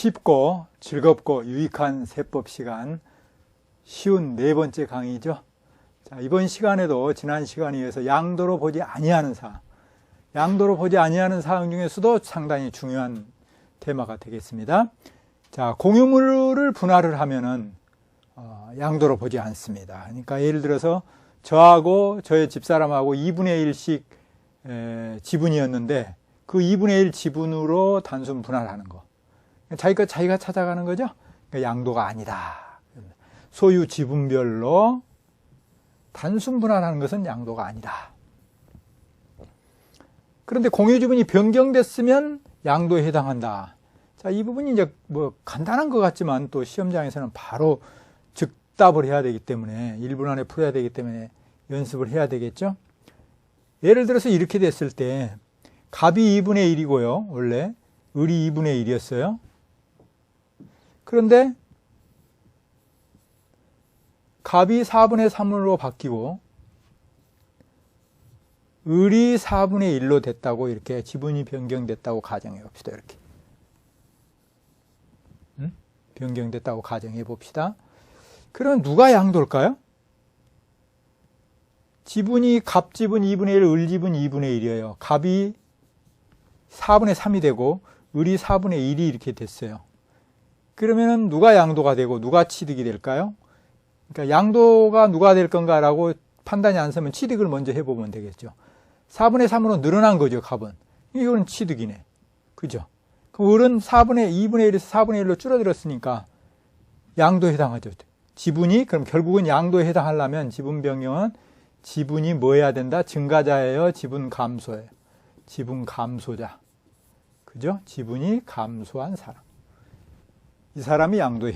쉽고 즐겁고 유익한 세법 시간 쉬운 네 번째 강의죠. 자, 이번 시간에도 지난 시간에 이어서 양도로 보지 아니하는 사항, 양도로 보지 아니하는 사항 중에서도 상당히 중요한 테마가 되겠습니다. 자, 공유물을 분할을 하면은 어, 양도로 보지 않습니다. 그러니까 예를 들어서 저하고 저의 집사람하고 2분의 1씩 에, 지분이었는데 그 2분의 1 지분으로 단순 분할하는 거. 자기 가 자기가 찾아가는 거죠. 그러니까 양도가 아니다. 소유 지분별로 단순 분할하는 것은 양도가 아니다. 그런데 공유 지분이 변경됐으면 양도에 해당한다. 자, 이 부분이 이제 뭐 간단한 것 같지만 또 시험장에서는 바로 즉답을 해야 되기 때문에 1분 안에 풀어야 되기 때문에 연습을 해야 되겠죠. 예를 들어서 이렇게 됐을 때 갑이 2분의 1이고요. 원래 을이 2분의 1이었어요. 그런데 갑이 4분의 3으로 바뀌고 을이 4분의 1로 됐다고 이렇게 지분이 변경됐다고 가정해 봅시다. 이렇게. 음? 변경됐다고 가정해 봅시다. 그러면 누가 양도일까요? 지분이 갑 지분 2분의 1, 을 지분 2분의 1이에요. 갑이 4분의 3이 되고 을이 4분의 1이 이렇게 됐어요. 그러면은 누가 양도가 되고 누가 취득이 될까요? 그러니까 양도가 누가 될 건가라고 판단이 안 서면 취득을 먼저 해보면 되겠죠. 4분의 3으로 늘어난 거죠, 갑은. 이거는 취득이네. 그죠? 그럼 을은 4분의 2분의 1에서 4분의 1로 줄어들었으니까 양도에 해당하죠. 지분이 그럼 결국은 양도에 해당하려면 지분 변경은 지분이 뭐 해야 된다? 증가자예요, 지분 감소예요. 지분 감소자. 그죠? 지분이 감소한 사람. 이 사람이 양도에